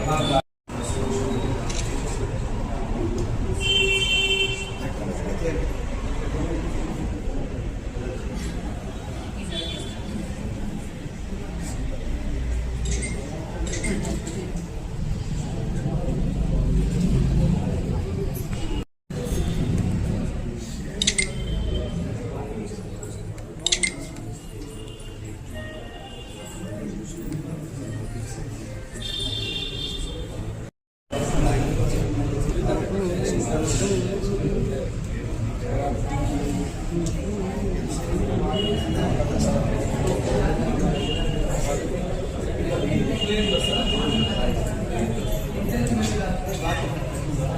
Thank you.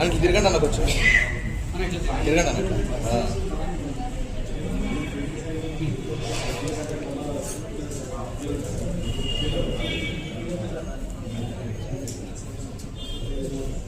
అంటే తిరగండి అన్న కొంచెం తిరగండి అన్న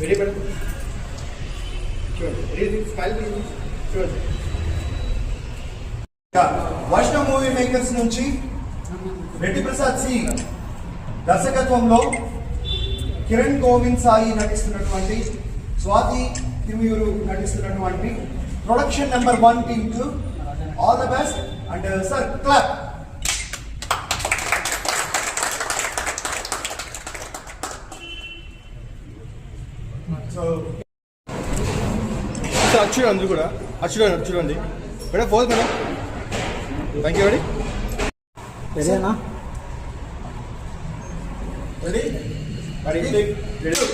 వెరీ బెటర్ చూడండి స్మైల్ చూడండి. వైష్ణవ్ మూవీ మేకర్స్ నుంచి రెడ్డి ప్రసాద్ సి దర్శకత్వంలో కిరణ్ గోవింద్ సాయి నటిస్తున్నటువంటి స్వాతి తిరుమయూరు నటిస్తున్నటువంటి production number one team to all the best and sir clap so చూడండి అందరూ కూడా. అది చూడండి అది చూడండి మేడం పోదు మేడం. థ్యాంక్ యూ అండి రెడీనా రెడీ రెడీ రెడీ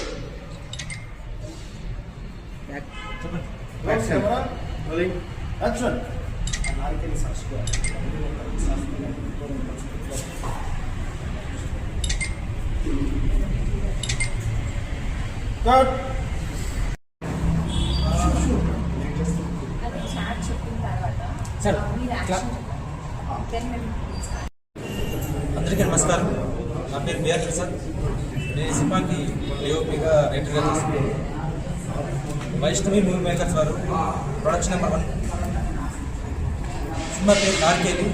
చాట్ చెప్పిన తర్వాత సార్, మీరు యాక్షన్ టెన్ మినిట్స్ అందరికీ నమస్కారం. నా పేరు బిఆర్ ప్రసాద్. నేను ఈ సినిమాకి డిఓపిగా రైటర్గా చేస్తున్నాను. వైష్ణవి మూవీ మేకర్స్ వారు ప్రొడక్షన్ నెంబర్ వన్ సినిమా పేరు నార్కేలి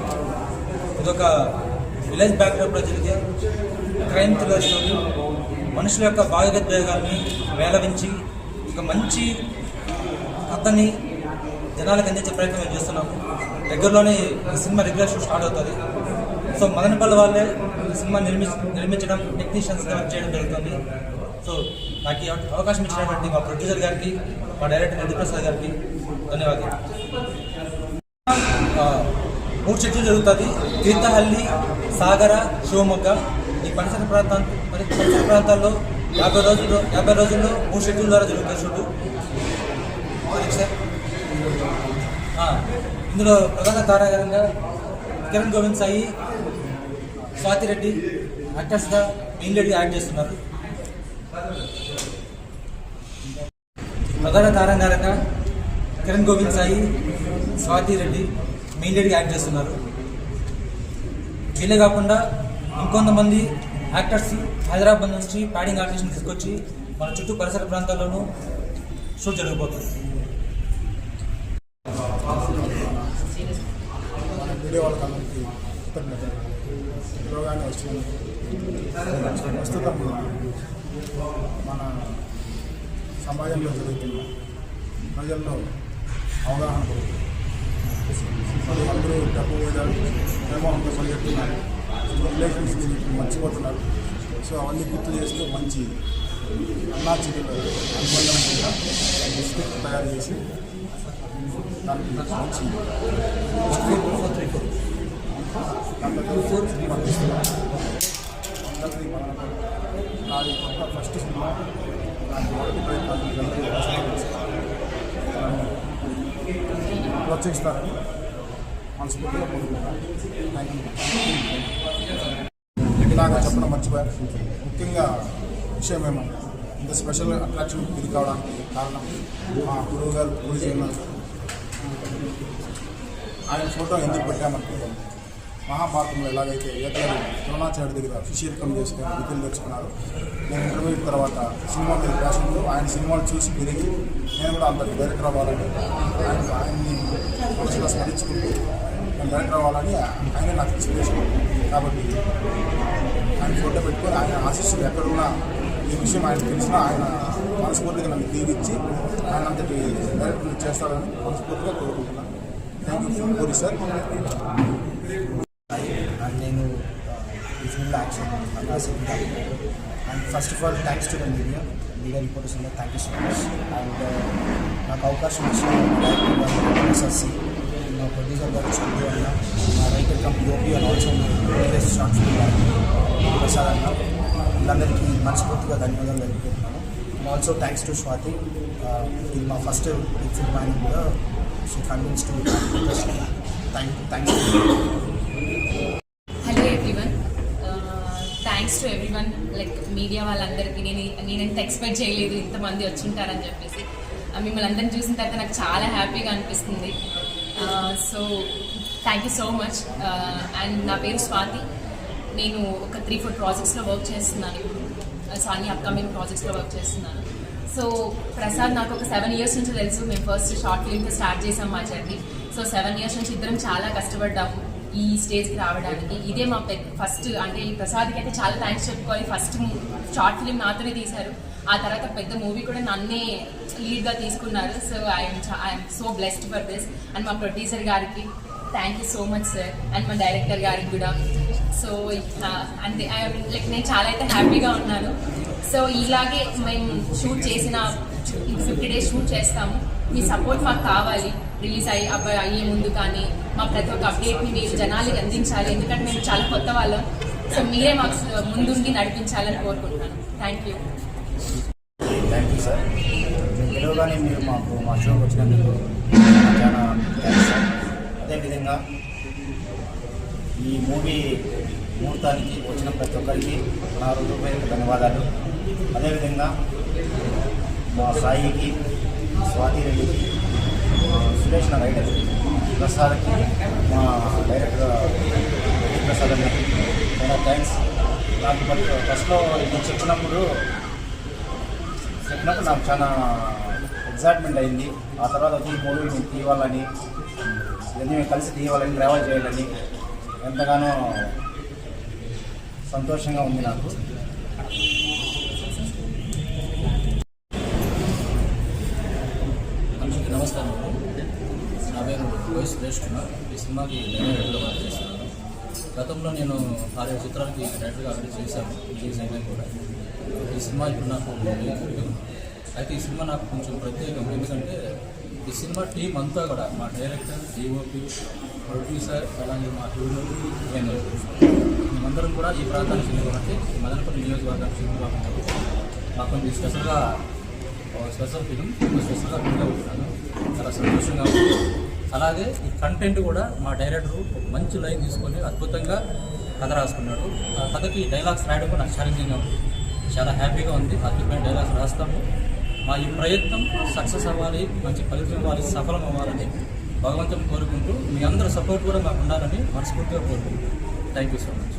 ఇదొక విలేజ్ బ్యాక్డ్రాప్లో జరిగే క్రైమ్ థ్రిల్లర్ స్టోరీ. మనుషుల యొక్క భాగోద్వేగాల్ని వేలవించి ఒక మంచి కథని జనాలకు అందించే ప్రయత్నం చేస్తున్నాము. దగ్గరలోనే సినిమా రెగ్యులర్ షో స్టార్ట్ అవుతుంది. సో మదనపల్లి వాళ్ళే సినిమా నిర్మి నిర్మించడం టెక్నీషియన్స్ వర్క్ చేయడం జరుగుతుంది. సో నాకు అవకాశం ఇచ్చినటువంటి మా ప్రొడ్యూసర్ గారికి మా డైరెక్టర్ రెడ్డి ప్రసాద్ గారికి ధన్యవాదాలు. మూడు చెట్లు జరుగుతుంది. తీర్థహల్లి సాగర శివమొగ్గ. ఈ పరిసర ప్రాంతం మరి పరిసర ప్రాంతాల్లో యాభై రోజుల్లో యాభై రోజుల్లో మూడు షెడ్యూల్ ద్వారా జరుగుతుంది షూటు సార్? ఇందులో ప్రధాన తారాగరంగా కిరణ్ గోవింద్ సాయి స్వాతి రెడ్డి యాక్టర్స్గా మెయిన్ లేడీ యాక్ట్ చేస్తున్నారు. ప్రధాన తారాగరంగా Kiran Govind Sai Swathi Reddy main lady act చేస్తున్నారు. వీళ్ళే కాకుండా ఇంకొంతమంది యాక్టర్స్ హైదరాబాద్ నుంచి ప్యాడింగ్ ఆర్టిస్ట్ని తీసుకొచ్చి మన చుట్టూ పరిసర ప్రాంతాల్లోనూ షూట్ జరగబోతుంది. వీడియో వాళ్ళకి అందరికీ కృతజ్ఞతలు. రోగాన్ని వచ్చింది ప్రస్తుతం మన సమాజంలో జరుగుతున్న ప్రజల్లో అవగాహన అందరూ డబ్బు మీద ప్రేమంతో పరిగెత్తున్నారు రిలేషన్స్ మర్చిపోతున్నారు. సో అవన్నీ గుర్తు చేస్తూ మంచి అన్నా చిరుల అనుబంధం కూడా బిస్కెట్ తయారు చేసి దానికి మంచి నాది కొత్త ఫస్ట్ సినిమా నాకు మొదటి ప్రయత్నాలు ప్రోత్సహిస్తారని మనస్ఫూర్తిగా కోరుకుంటున్నాను ఇలాగా చెప్పడం మర్చిపోయారు ముఖ్యంగా విషయం ఏమో ఇంత స్పెషల్ అట్రాక్షన్ ఇది కావడానికి కారణం మా గురువు గారు గురు ఆయన ఫోటో ఎందుకు పెట్టామనుకుంటాం మహాభారతంలో ఎలాగైతే ఏదైనా ద్రోణాచార్య దగ్గర శిష్యర్కం చేసుకొని విధులు తెచ్చుకున్నారు నేను ఇంటర్వ్యూ తర్వాత సినిమా మీద ప్యాషన్లో ఆయన సినిమాలు చూసి పెరిగి నేను కూడా అంత డైరెక్టర్ అవ్వాలని ఆయన ఆయన్ని మనసులో స్మరించుకుంటూ నేను డైరెక్టర్ అవ్వాలని ఆయన నాకు ఇన్స్పిరేషన్ కాబట్టి ఆయన ఫోటో పెట్టుకొని ఆయన ఆశీస్సులు ఎక్కడున్నా ఈ విషయం ఆయన తెలిసినా ఆయన మనస్ఫూర్తిగా నన్ను తీరిచ్చి ఆయన అంతటి డైరెక్టర్ చేస్తారని మనస్ఫూర్తిగా కోరుకుంటున్నాను. థ్యాంక్ యూ సార్ నేను uh, ఈ ఫిల్మ్ యాక్షన్ ఆకాశం and first of all thanks to the media media reporters అందరూ thank you so much and నాకు అవకాశం ఇచ్చిన ఎస్ఎస్సి నా ప్రొడ్యూసర్ గారు చంద్రు అన్న నా రైటర్ కంపెనీ ఓపీ అని ఆల్సో షార్ట్ ఫిల్మ్ ప్రసాద్ అన్న వీళ్ళందరికీ మనస్ఫూర్తిగా ధన్యవాదాలు తెలుపుకుంటున్నాను ఆల్సో థ్యాంక్స్ టు స్వాతి ఇది మా ఫస్ట్ బిగ్ ఫిల్మ్ అని కూడా she convince to thank thanks hello everyone thanks to everyone like media వాళ్ళందరికీ. నేను నేనెంత ఎక్స్పెక్ట్ చేయలేదు ఇంతమంది వచ్చింటారని చెప్పేసి. Uh, మిమ్మల్ని అందరిని చూసిన తర్వాత నాకు చాలా హ్యాపీగా అనిపిస్తుంది. So thank you so much and నా పేరు స్వాతి నేను ఒక త్రీ ఫోర్ ప్రాజెక్ట్స్లో వర్క్ చేస్తున్నాను. ఇప్పుడు సానీ అప్కమింగ్ ప్రాజెక్ట్స్లో వర్క్ చేస్తున్నాను సో ప్రసాద్ నాకు ఒక సెవెన్ ఇయర్స్ నుంచి తెలుసు. మేము ఫస్ట్ షార్ట్ ఫిల్మ్తో స్టార్ట్ చేసాం మా జర్నీ సో సెవెన్ ఇయర్స్ నుంచి ఇద్దరం చాలా కష్టపడ్డాము ఈ స్టేజ్కి రావడానికి. ఇదే మా పెద్ద ఫస్ట్ అంటే ఈ ప్రసాద్కి అయితే చాలా థ్యాంక్స్ చెప్పుకోవాలి. ఫస్ట్ షార్ట్ ఫిలిం నాతోనే తీశారు. ఆ తర్వాత పెద్ద మూవీ కూడా నన్నే లీడ్గా తీసుకున్నారు. So I'm I'm so blessed for this and మా ప్రొడ్యూసర్ గారికి thank you so much sir and మా డైరెక్టర్ గారికి కూడా. సో అంతే లైక్ నేను చాలా అయితే హ్యాపీగా ఉన్నాను. సో ఇలాగే మేము షూట్ చేసిన ఫిఫ్టీ డేస్ షూట్ చేస్తాము. మీ సపోర్ట్ మాకు కావాలి. రిలీజ్ అయ్యి అబ్బాయి అయ్యే ముందు కానీ మా ప్రతి ఒక్క అప్డేట్ని మీరు జనాలకి అందించాలి. ఎందుకంటే మేము చాలా కొత్త వాళ్ళం. సో మీరే మాకు ముందుండి నడిపించాలని కోరుకుంటున్నాను. Thank you thank you sir మీరు మాకు మా షోకి వచ్చినందుకు చాలా అదేవిధంగా ఈ మూవీ ముహూర్తానికి వచ్చిన ప్రతి ఒక్కరికి నా హృదయపూర్వక ధన్యవాదాలు. అదేవిధంగా మా సాయికి స్వాతి రెడ్డికి సురేష్ నా రైటర్ ప్రసాద్కి మా డైరెక్టర్ రెడ్డి ప్రసాద్ అన్నకి చాలా థ్యాంక్స్. నాకు ఫస్ట్లో ఇది చెప్పినప్పుడు చెప్పినప్పుడు నాకు చాలా ఎగ్జైట్మెంట్ అయింది. ఆ తర్వాత వచ్చి ఈ మూవీ నేను తీయాలని ఇవన్నీ మేము కలిసి తీయాలని ట్రావెల్ చేయాలని ఎంతగానో సంతోషంగా ఉంది నాకు. అందరికీ నమస్కారం నా పేరు రోహిత్ సురేష్ కుమార్. ఈ సినిమాకి డైరెక్టర్గా వర్క్ చేస్తున్నాను. గతంలో నేను ఆరేడు చిత్రాలకి డైరెక్టర్గా అక్కడ చేశాను. ఈ సినిమా కూడా. ఈ సినిమా ఇప్పుడు నాకు అయితే ఈ సినిమా నాకు కొంచెం ప్రత్యేకం. ఎందుకంటే ఈ సినిమా టీం అంతా కూడా మా డైరెక్టర్ డిఓపి ప్రొడ్యూసర్ అలాగే మా హీరో నేను మేమందరం కూడా ఈ ప్రాంతానికి చెందిన కాబట్టి ఈ మదనపల్లి నియోజకవర్గానికి చెందిన కాబట్టి మాకు కొంచెం స్పెషల్గా స్పెషల్ ఫిలిం స్పెషల్గా ఫీల్ అవుతున్నాను. చాలా సంతోషంగా ఉంది. అలాగే ఈ కంటెంట్ కూడా మా డైరెక్టర్ మంచి లైన్ తీసుకొని అద్భుతంగా కథ రాసుకున్నాడు. ఆ కథకి డైలాగ్స్ రాయడం కూడా నాకు ఛాలెంజింగ్గా ఉంది. చాలా హ్యాపీగా ఉంది. అద్భుతమైన డైలాగ్స్ రాస్తాము. మా ఈ ప్రయత్నం సక్సెస్ అవ్వాలి మంచి ఫలితం ఇవ్వాలి సఫలం అవ్వాలని భగవంతుని కోరుకుంటూ మీ అందరూ సపోర్ట్ కూడా మాకు ఉండాలని మనస్ఫూర్తిగా కోరుకుంటున్నాను థ్యాంక్ యూ సో మచ్